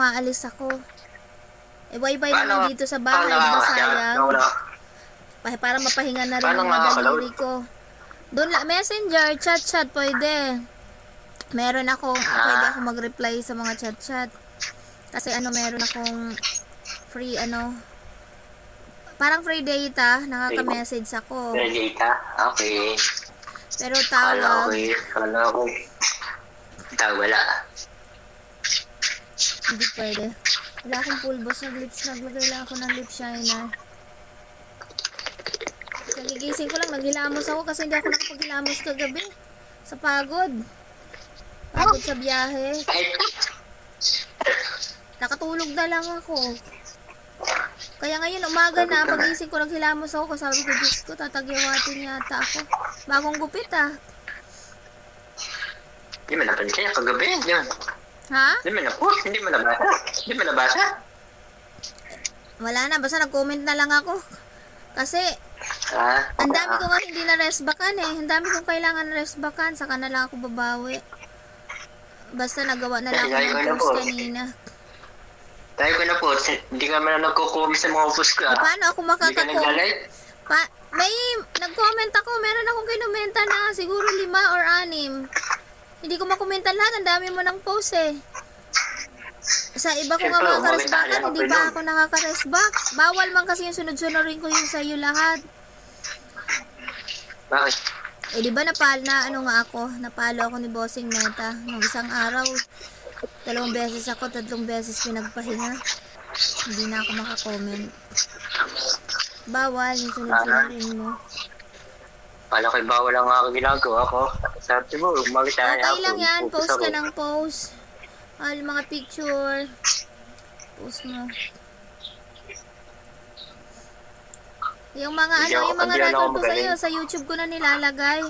maalis ako. Eh, bye-bye naman dito sa bahay, di ba sayang? Para mapahinga na rin ang mga nakakalaw? daliri ko. Doon la, messenger, chat-chat, pwede. Meron ako, Ah. pwede ako mag-reply sa mga chat-chat. Kasi ano, meron akong free, ano, parang free data, nakaka-message ako. May data? Okay. Pero Kala ko tawag, eh. Kala ko. Tawag wala. Hindi pwede. Wala akong pulbos ng lips, naglagay lang ako ng lip shiner. Nagigising ko lang, naghilamos ako kasi hindi ako nakapaghilamos kagabi. Sa pagod. Pagod sa biyahe. Nakatulog na lang ako. Kaya ngayon, umaga na, pagising ko, naghilamos ako. Sabi ko, Diyos ko, tatagyawatin yata ako. Bagong gupit ah. Hindi mo napansin. Kagabi. Hindi. Ha? Hindi mo na-post. Hindi mo nabasa. Hindi mo nabasa. Wala na, basta nag-comment na lang ako. Kasi, Ah. ang dami ko nga hindi na restbackan eh. Ang dami kong kailangan na restbackan, saka na lang ako babawi. Basta nagawa na lang ako ng post po? kanina. Tayo ko na po. Hindi ka man nagko-comment sa mga post ko. Ah. paano ako makaka-comment? Pa may nag-comment ako, meron akong kinumenta na siguro lima or anim. Hindi ko makomenta lahat, ang dami mo ng post eh. Sa iba ko nga mga karesbakan, hindi pa ako nakakaresbak. Bawal man kasi yung sunod-sunurin ko yung sa'yo lahat. Bakit? Eh di ba napal na ano nga ako, napalo ako ni Bossing Meta nung isang araw. Dalawang beses ako, tatlong beses pinagpahinga. Hindi na ako makakomment. Bawal yung sunod-sunurin mo. Kala ko bawal ang aking ginagawa ko. Sabi mo, umalis tayo. Okay lang yan, post ka ng post. All mga picture. Post mo. Yung mga ano, yung mga record ko sa'yo, sa YouTube ko na nilalagay.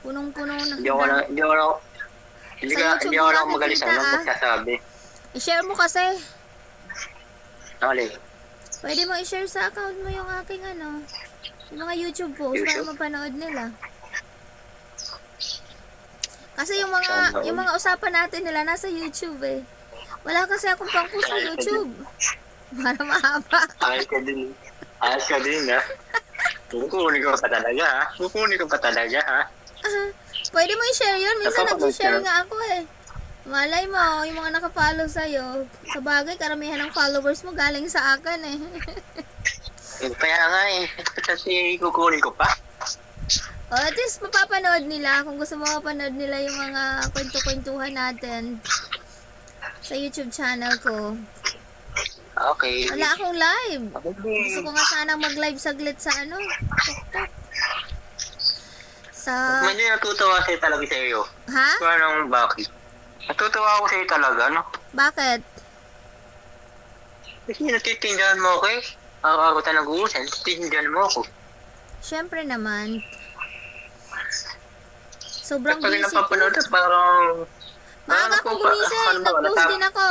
Punong-puno na. Hindi ako na, hindi ako na, hindi ka, hindi ako na magaling sa nakikita, ano, ah. magsasabi. I-share mo kasi. Alin? Pwede mo i-share sa account mo yung aking ano, yung mga YouTube post para YouTube? mapanood nila. Kasi yung mga yung mga usapan natin nila nasa YouTube eh. Wala kasi akong pang post sa YouTube. Para mahaba. Ayos ka din. Ayos ka din, ha? Kukunin ko pa talaga, ha? Kukunin ko pa talaga, ha? Ah, Pwede mo i-share yun. Minsan nag-share nga ako eh. Malay mo, yung mga nakafollow sa'yo. Sa bagay, karamihan ng followers mo galing sa akin eh. Eh, Kaya nga, eh. Kasi kukunin ko pa. O, at least mapapanood nila. Kung gusto mo mapanood nila yung mga kwento-kwentuhan natin sa YouTube channel ko. Okay. Wala akong live. Gusto ko nga sanang mag-live saglit sa ano, TikTok. Sa, Medyo natutuwa sa'yo talaga sa iyo. ha? Kung anong bakit. Natutuwa ako sa'yo talaga, no? Bakit? Kasi natitindihan mo ako, eh. Araw-araw tayo nag-uusap, natitindihan mo ako. Siyempre naman. Sobrang Kapag busy ko. napapanood, parang... Maaga Ano ba- gumising. ano ba, Nag-post din ako.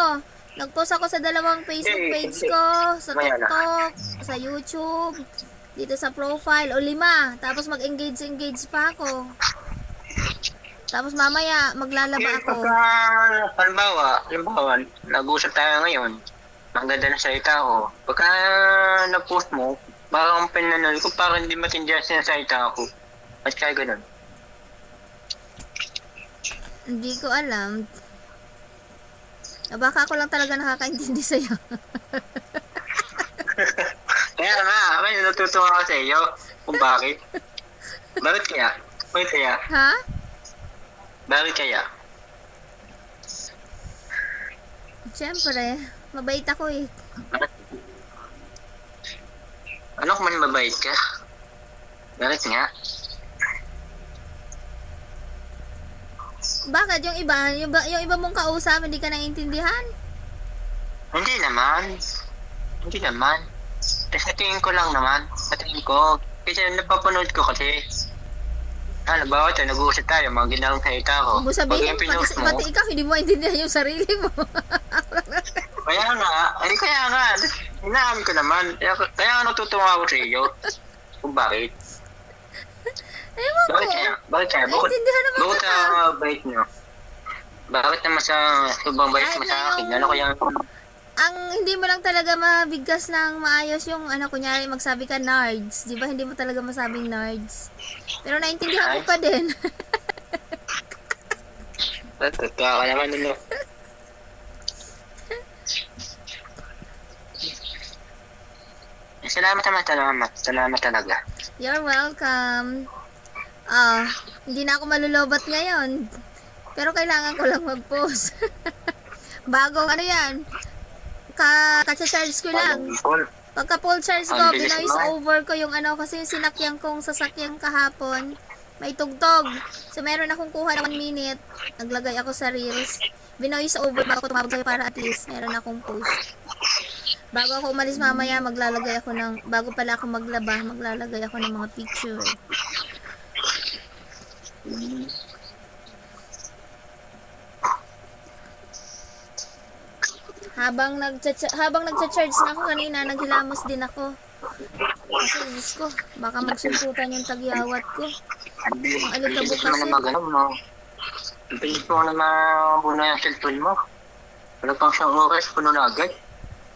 Nag-post ako sa dalawang Facebook page ko, sa. TikTok, sa YouTube, dito sa profile, o lima. Tapos mag-engage-engage pa ako. Tapos mamaya, maglalaba ako. pagka, halimbawa, halimbawa, nag-uusap tayo ngayon, ang ganda ng salita ko. Pagka na-post mo, parang pinanood ko, parang hindi matindihan sa salita ko. At kaya ganun. Hindi ko alam. Ah, Baka ako lang talaga nakakaintindi sa'yo. Kaya nga, may natutuwa ako sa iyo kung bakit. Bakit kaya? Bakit kaya? ha? Bakit kaya? Siyempre, mabait ako eh. Ano kung man mabait ka? Bakit nga? Bakit yung iba, yung iba, yung iba mong kausap, hindi ka naiintindihan? Hindi naman. Hindi naman. Kasi sa tingin ko lang naman. Sa tingin ko. Kasi napapanood ko kasi. Ah, nabawa tayo, nag-uusap tayo, mga ginawang salita ko. Mo sabihin, pati, mo, pati ikaw, hindi mo maintindihan yung sarili mo. kaya nga, ay kaya nga, inaamin ko naman. Kaya, kaya nga natutuwa ako sa iyo. Kung bakit? Ewan ko. Bakit kaya? Bakit kaya? Bukod, Naiintindihan naman bukod kita. sa bait nyo. Bakit naman sa subang bayad mo Kahit sa akin? yung- Ano kaya Ang hindi mo lang talaga mabigkas ng maayos yung ano, kunyari magsabi ka nards. Di ba? Hindi mo talaga masabing nards. Pero naintindihan ko pa din. Totoo ka naman ano. Salamat naman, salamat. Salamat talaga. You're welcome. Ah, hindi na ako malulobat ngayon. Pero kailangan ko lang mag-post. Bagong ano yan. Ka charge ko lang. Pagka full charge ko, binoise mo. over ko yung ano, kasi yung sinakyan kong sasakyan kahapon, may tugtog. So, meron akong kuha ng 1 minute. Naglagay ako sa reels. Binoise over bago ako tumawag sa'yo para at least meron akong post. Bago ako umalis mamaya, maglalagay ako ng, bago pala ako maglaba, maglalagay ako ng mga picture. Habang nag habang nagcha-charge na ako kanina, naghilamos din ako. Kasi Diyos ko, baka magsuntutan yung tagyawat ko. ang alikabok kasi. magano mo. Ang bilis mo na mabuna yung cellphone mo. Wala pang siyang oras, puno na agad.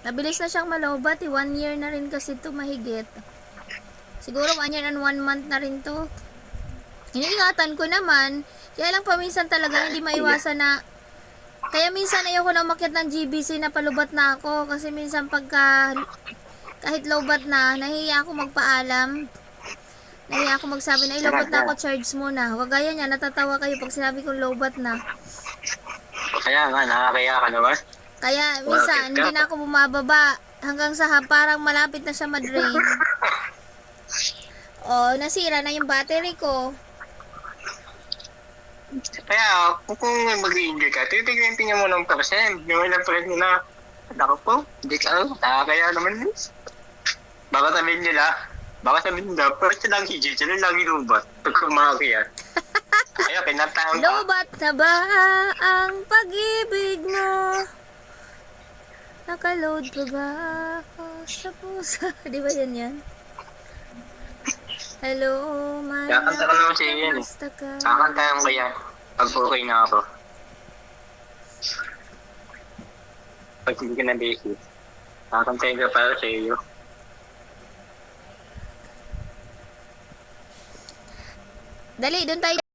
Nabilis na siyang malobat, eh. one year na rin kasi to mahigit. Siguro one year and one month na rin to. Iniingatan ko naman, kaya lang paminsan talaga hindi maiwasan na kaya minsan ayoko na umakyat ng GBC na palubat na ako kasi minsan pagka kahit lowbat na, nahihiya ako magpaalam. Nahihiya ako magsabi na, ilowbat na ako, charge muna. Huwag gaya niya, natatawa kayo pag sinabi kong lowbat na. Kaya nga, nakakaya ka naman. Kaya minsan, hindi na ako bumababa hanggang sa parang malapit na siya madrain. Oh, nasira na yung battery ko. Kaya, kung mag-i-enjoy ka, titignan tingnan mo ng percent. Yung ilang percent na, naku po, hindi ka, ano, nakakaya naman. Baka sabihin nila, baka sabihin nila, first lang hijit, sila lang inubat. Pag kumakaya. Kaya, kinatawag ka. Lobat na ba ang pag-ibig mo? Nakaload pa ba ako sa puso? Di ba yan yan? Hello, my Kakanta ko naman sa'yo yan eh. kamusta ka? Kakantayan ko yan. Pag okay na ako. Pag hindi ka na busy. Kakantayin ko para sa iyo. Dali, doon tayo